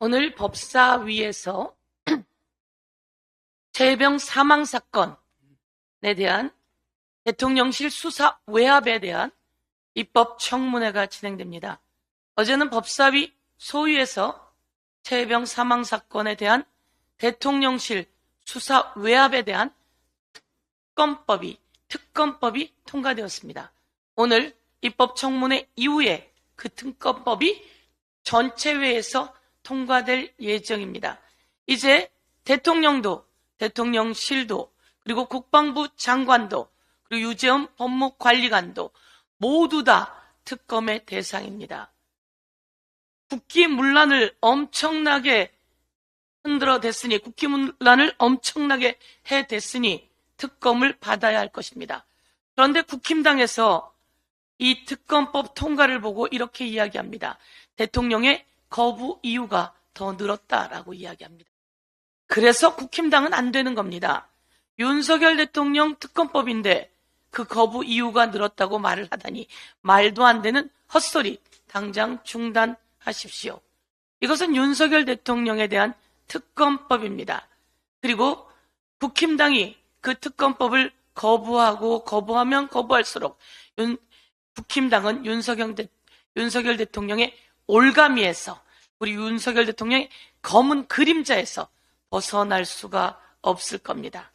오늘 법사위에서 최병 사망 사건에 대한 대통령실 수사 외압에 대한 입법 청문회가 진행됩니다. 어제는 법사위 소위에서 최병 사망 사건에 대한 대통령실 수사 외압에 대한 특검법이 특검법이 통과되었습니다. 오늘 입법 청문회 이후에 그 특검법이 전체 회에서 통과될 예정입니다. 이제 대통령도 대통령실도 그리고 국방부 장관도 그리고 유재원 법무관리관도 모두 다 특검의 대상입니다. 국기문란을 엄청나게 흔들어 댔으니 국기문란을 엄청나게 해 댔으니 특검을 받아야 할 것입니다. 그런데 국힘당에서 이 특검법 통과를 보고 이렇게 이야기합니다. 대통령의 거부 이유가 더 늘었다라고 이야기합니다. 그래서 국힘당은 안 되는 겁니다. 윤석열 대통령 특검법인데 그 거부 이유가 늘었다고 말을 하다니 말도 안 되는 헛소리 당장 중단하십시오. 이것은 윤석열 대통령에 대한 특검법입니다. 그리고 국힘당이 그 특검법을 거부하고 거부하면 거부할수록 윤, 국힘당은 윤석열, 대, 윤석열 대통령의 올가미에서 우리 윤석열 대통령의 검은 그림자에서 벗어날 수가 없을 겁니다.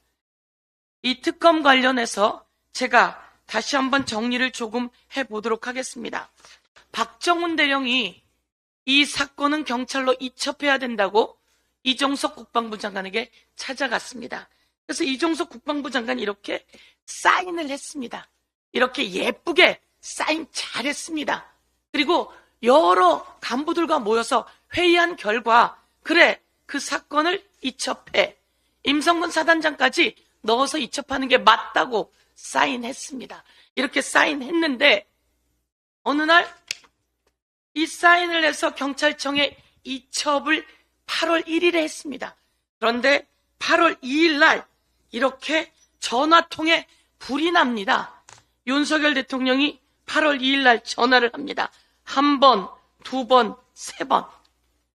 이 특검 관련해서 제가 다시 한번 정리를 조금 해보도록 하겠습니다. 박정훈 대령이 이 사건은 경찰로 이첩해야 된다고 이종석 국방부 장관에게 찾아갔습니다. 그래서 이종석 국방부 장관이 이렇게 사인을 했습니다. 이렇게 예쁘게 사인 잘했습니다. 그리고 여러 간부들과 모여서 회의한 결과 그래 그 사건을 이첩해 임성근 사단장까지 넣어서 이첩하는 게 맞다고 사인했습니다. 이렇게 사인했는데 어느 날 이 사인을 해서 경찰청에 이첩을 8월 1일에 했습니다. 그런데 8월 2일 날 이렇게 전화통에 불이 납니다. 윤석열 대통령이 8월 2일 날 전화를 합니다. 한 번, 두 번, 세 번.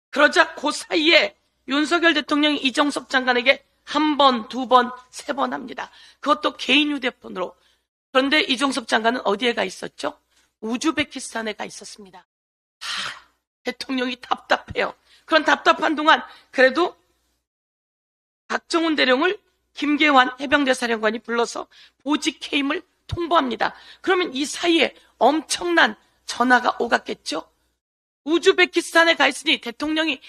그러자 그 사이에 윤석열 대통령이 이정석 장관에게 한 번, 두 번, 세 번 합니다. 그것도 개인 휴대폰으로. 그런데 이종석 장관은 어디에 가 있었죠? 우즈베키스탄에 가 있었습니다. 하, 대통령이 답답해요. 그런 답답한 동안 그래도 박정훈 대령을 김계환 해병대 사령관이 불러서 보직 해임을 통보합니다. 그러면 이 사이에 엄청난 전화가 오갔겠죠? 우즈베키스탄에 가 있으니 대통령이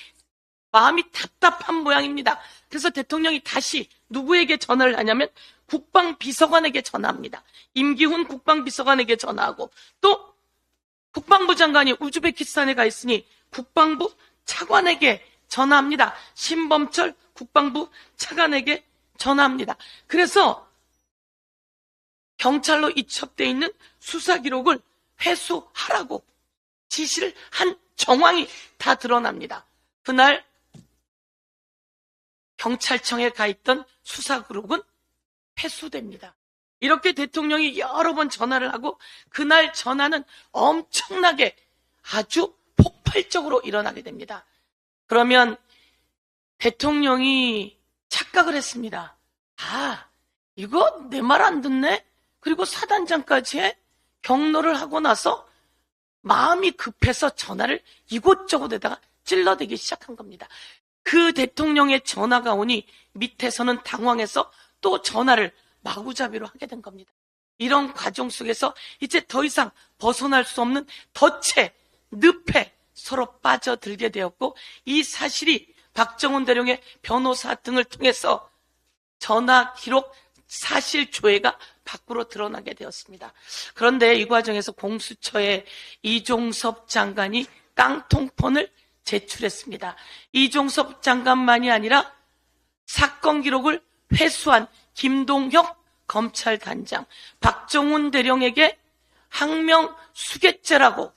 마음이 답답한 모양입니다. 그래서 대통령이 다시 누구에게 전화를 하냐면 국방비서관에게 전화합니다. 임기훈 국방비서관에게 전화하고 또 국방부 장관이 우즈베키스탄에 가 있으니 국방부 차관에게 전화합니다. 신범철 국방부 차관에게 전화합니다. 그래서 경찰로 이첩돼 있는 수사 기록을 회수하라고 지시를 한 정황이 다 드러납니다. 그날 경찰청에 가 있던 수사 기록은 회수됩니다. 이렇게 대통령이 여러 번 전화를 하고 그날 전화는 엄청나게 아주 폭발적으로 일어나게 됩니다. 그러면 대통령이 착각을 했습니다. 아, 이거 내 말 안 듣네? 그리고 사단장까지 해? 경로를 하고 나서 마음이 급해서 전화를 이곳저곳에다가 찔러대기 시작한 겁니다. 그 대통령의 전화가 오니 밑에서는 당황해서 또 전화를 마구잡이로 하게 된 겁니다. 이런 과정 속에서 이제 더 이상 벗어날 수 없는 덫에, 늪에 서로 빠져들게 되었고 이 사실이 박정훈 대령의 변호사 등을 통해서 전화 기록 사실 조회가 밖으로 드러나게 되었습니다. 그런데 이 과정에서 공수처에 이종섭 장관이 깡통폰을 제출했습니다. 이종섭 장관만이 아니라 사건 기록을 회수한 김동혁 검찰단장, 박정훈 대령에게 항명 수괴죄라고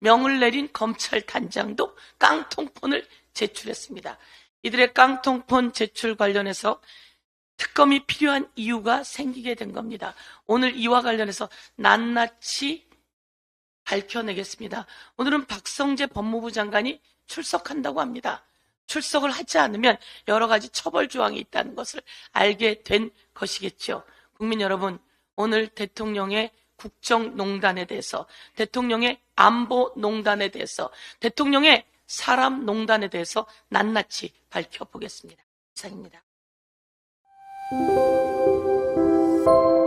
명을 내린 검찰단장도 깡통폰을 제출했습니다. 이들의 깡통폰 제출 관련해서 특검이 필요한 이유가 생기게 된 겁니다. 오늘 이와 관련해서 낱낱이 밝혀내겠습니다. 오늘은 박성재 법무부 장관이 출석한다고 합니다. 출석을 하지 않으면 여러 가지 처벌 조항이 있다는 것을 알게 된 것이겠죠. 국민 여러분, 오늘 대통령의 국정농단에 대해서, 대통령의 안보농단에 대해서, 대통령의 사람농단에 대해서 낱낱이 밝혀보겠습니다. 이상입니다. thank you